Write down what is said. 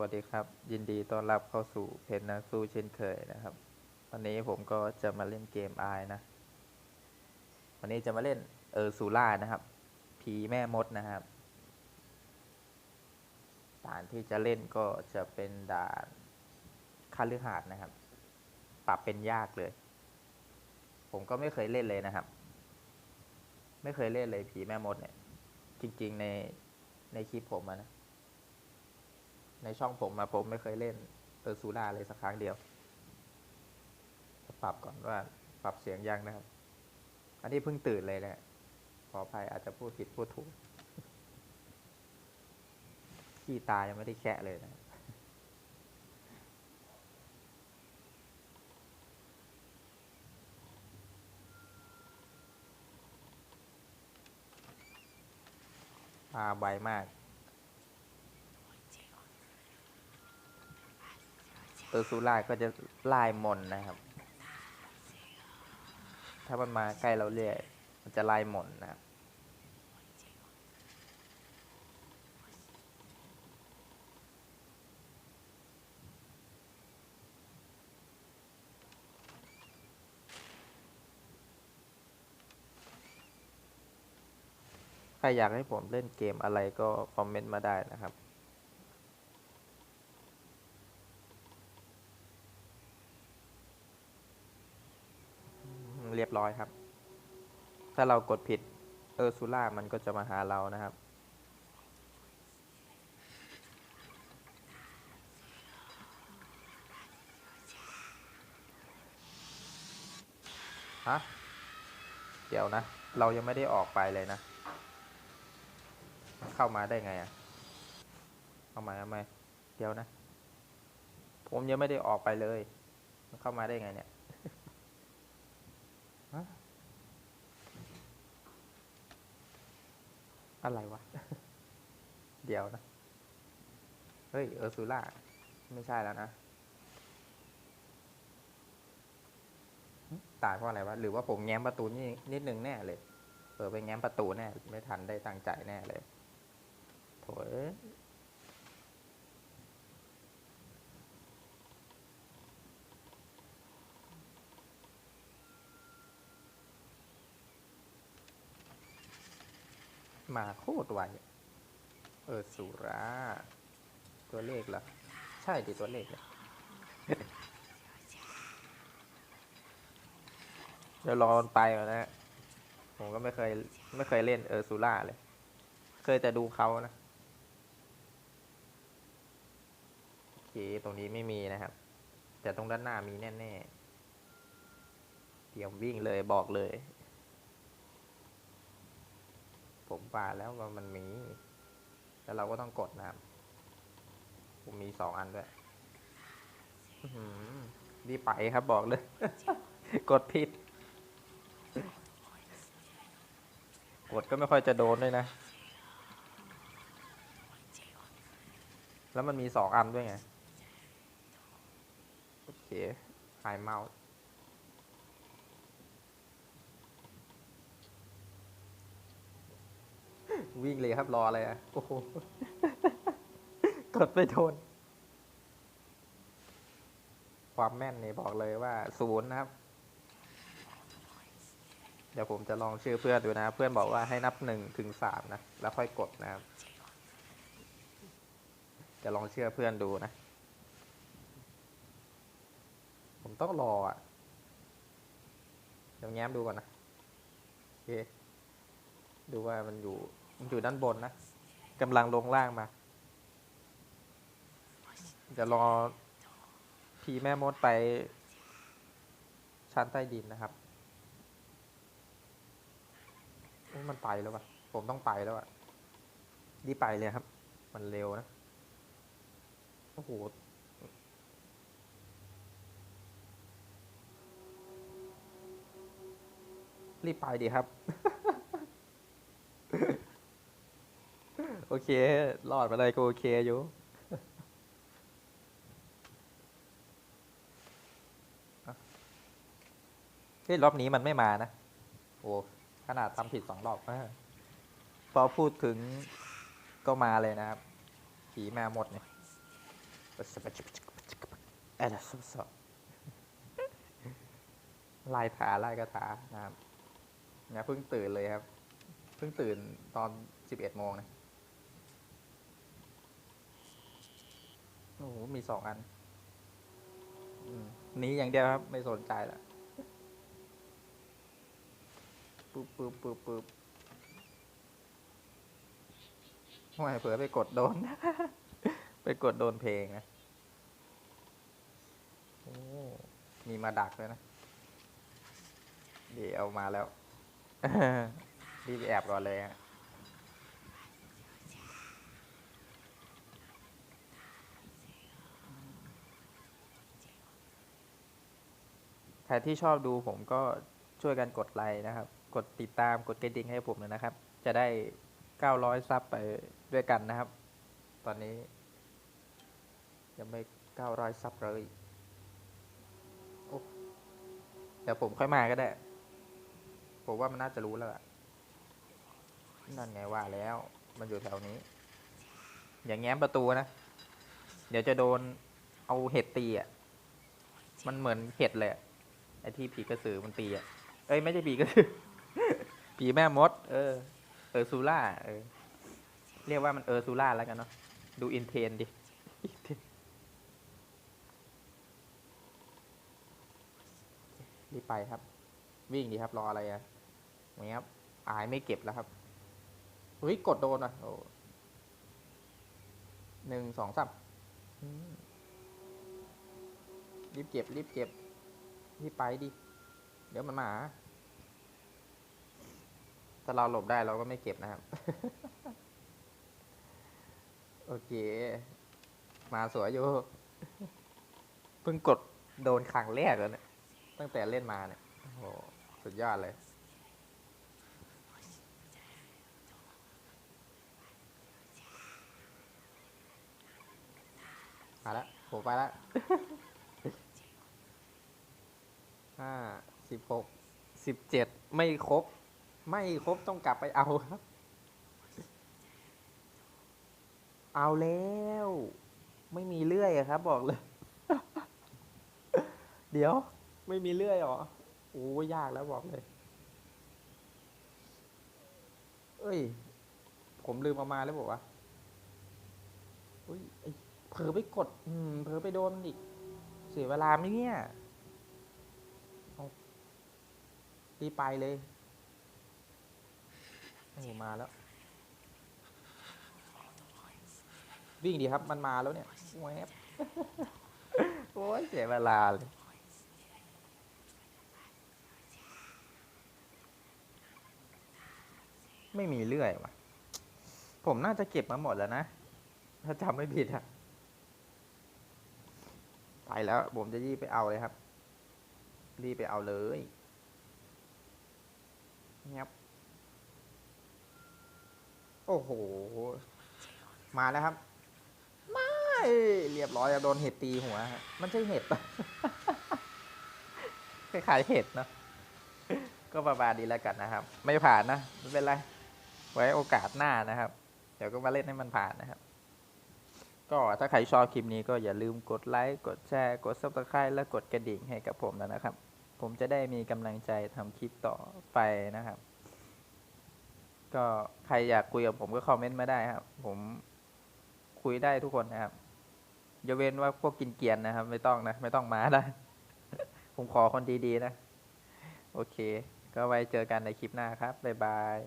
วัสดีครับ ยินดีต้อนรับเข้าสู่เพจนักสู้เช่นเคยนะครับ วันนี้ผมก็จะมาเล่นเกมไอนะ วันนี้จะมาเล่นเออซูล่านะครับ ผีแม่มดนะครับ ด่านที่จะเล่นก็จะเป็นด่านคาลือหาดนะครับ ปรับเป็นยากเลย ผมก็ไม่เคยเล่นเลยนะครับ ไม่เคยเล่นเลยผีแม่มดเนี่ย จริง ๆ ในในคลิปผมนะ ในช่องผมมาผมไม่เคยเล่นเออซูล่าเลยสักครั้งเดียวจะปรับก่อนว่าปรับเสียงยังนะครับ อันนี้เพิ่งตื่นเลยเนี่ยขออภัยอาจจะพูดผิดพูดถูก ขี้ตายังไม่ได้แคะเลยนะมาไวมาก เออร์ซูล่าก็จะไล่มนนะครับ ถ้ามันมาใกล้เราเรื่อยมันจะไล่มนนะครับใครอยากให้ผมเล่นเกมอะไรก็คอมเมนต์มาได้นะครับ เรียบร้อยครับ ถ้าเรากดผิดเออร์ซูล่ามันก็จะมาหาเรานะครับ ฮะ เดี๋ยวนะ เรายังไม่ได้ออกไปเลยนะ เข้ามาได้ไงอะเข้ามาทำไมเดี๋ยวนะ ผมยังไม่ได้ออกไปเลย มันเข้ามาได้ไงเนี่ย อะไรวะ เดี๋ยวนะ เฮ้ย เออร์ซูล่า ไม่ใช่แล้วนะตายเพราะอะไรวะ หรือว่าผมแง้มประตูนี่นิดนึงแน่เลย เออไปแง้มประตูแน่ ไม่ทันได้ตั้งใจแน่เลย โถย มาโคตรไวเออสุราตัวเลขเหรอใช่ดิตัวเลขเนี่ยเดี๋ยวรอมันไปก่อนนะฮะผมก็ไม่เคยไม่เคยเล่นเออซูล่าเลย เคยแต่ดูเขานะโอเคตรงนี้ไม่มีนะครับ แต่ตรงด้านหน้ามีแน่ ๆ เตรียมวิ่งเลยบอกเลย ผมป่าแล้วว่ามันมี แล้วเราก็ต้องกดนะครับ ผมมีสองอันด้วยอื้อหือรีบไปครับบอกเลย กดผิด กดก็ไม่ค่อยจะโดนด้วยนะ แล้วมันมีสองอันด้วยไง โอเคหายเมาส์ วิ่งเลยครับรออะไรอะ โอ้โห กดไปโดน ความแม่นนี่บอกเลยว่าศูนย์นะครับ เดี๋ยวผมจะลองชื่อเพื่อนดูนะ เพื่อนบอกว่าให้นับหนึ่งถึงสามนะ แล้วค่อยกดนะครับ จะลองเชื่อเพื่อนดูนะ ผมต้องรออะ เดี๋ยวแง้มดูก่อนนะ โอเคดูว่ามันอยู่ มันอยู่ด้านบนนะกำลังลงล่างมาจะรอพีแม่มดไป ชั้นใต้ดินนะครับ มันไปแล้ววะผมต้องไปแล้วอะรีบไปเลยครับ มันเร็วนะ โอ้โหรีบไปดีครับ โอเครอดมาได้ก็โอเคอยู่เฮ้ยรอบนี้มันไม่มานะ โอ้ขนาดทำผิดสองรอบพอพูดถึงก็มาเลยนะครับ ผีมาหมดเนี่ยเอ็ดสสลายถาลายกระถานะครับเนี่ยเพิ่งตื่นเลยครับ เพิ่งตื่นตอนสิบเอ็ดโมงนะ อ้โห มีสองอันนี้อย่างเดียวครับ ไม่สนใจละปึ๊บปึ๊บปึ๊บปึ๊บไม่เผื่อไปกดโดน ไปกดโดนเพลงนะโอ้มีมาดักด้วยนะ เดี๋ยวเอามาแล้วรีบแอบก่อนเลยฮะ ใครที่ชอบดูผมก็ช่วยกันกดไลค์นะครับ กดติดตามกดกระดิ่งให้ผมเลยนะครับ จะได้ 900 ซับไปด้วยกันนะครับ ตอนนี้ ยังไม่ 900 ซับเลยเดี๋ยวผมค่อยมาก็ได้ ผมว่ามันน่าจะรู้แล้วล่ะ นั่นไงว่าแล้ว มันอยู่แถวนี้ อย่างแง้มประตูนะ เดี๋ยวจะโดนเอาเห็ดตีอะ มันเหมือนเห็ดเลย อะไอ้ที่ผีกระสือมันตีอะเอ้ยไม่ใช่ผีกระสือ ผีแม่มด เออ เออซูล่าเออ เรียกว่ามันเออซูล่าแล้วกันเนาะดูอินเทนดิรีบไปครับ วิ่งดีครับรออะไรอะอย่างเงี้ยครับอายไม่เก็บแล้วครับอุ้ยกดโดนอะโอ้หนึ่งสองสามรีบเก็บรีบเก็บ รีบไปดิ เดี๋ยวมันมา ถ้าเราหลบได้เราก็ไม่เก็บนะครับ โอเค มาสวยอยู่ เพิ่งกดโดนครั้งแรกแล้วเนี่ย ตั้งแต่เล่นมาเนี่ย โอ้โห สุดยอดเลยมาแล้วผมไปแล้ว ห้าสิบหกสิบเจ็ดไม่ครบ ไม่ครบต้องกลับไปเอาครับ เอาแล้ว ไม่มีเลื่อยอครับ บอกเลย เดี๋ยว ไม่มีเลื่อยเหรอโอ้ยากแล้วบอกเลย เอ้ย ผมลืมเอามาแล้วบอกว่าอุ้ยเผลอไปกด อืมเผลอไปโดนอีก เสียเวลาไหมเนี่ยเอา รีบไปเลยโอ้มาแล้ว วิ่งดีครับมันมาแล้วเนี่ยแวบโอ้ยเสียเวลาเลยไม่มีเลื่อยว่ะ ผมน่าจะเก็บมาหมดแล้วนะ ถ้าจำไม่ผิดอะไปแล้ว ผมจะรีบไปเอาเลยครับ รีบไปเอาเลย เงียบโอ้โห มาแล้วครับ ไม่ เรียบร้อยอะโดนเห็ดตีหัว มันใช่เห็ดปะคล้ายๆเห็ดเนอะก็ประมาณนี้แล้วกันนะครับ ไม่ผ่านนะไม่เป็นไร ไว้โอกาสหน้านะครับ เดี๋ยวก็มาเล่นให้มันผ่านนะครับ ก็ถ้าใครชอบคลิปนี้ก็อย่าลืมกดไลค์ กดแชร์ กด subscribe และกดกระดิ่งให้กับผมแล้วนะครับ ผมจะได้มีกำลังใจทำคลิปต่อไปนะครับ ก็ใครอยากคุยกับผมก็คอมเมนต์มาได้ครับ ผมคุยได้ทุกคนนะครับอย่าเว้นว่าพวกกินเกียนนะครับ ไม่ต้องนะ ไม่ต้องมาได้ผมขอคนดีๆนะ โอเค ก็ไว้เจอกันในคลิปหน้าครับ บ๊ายบาย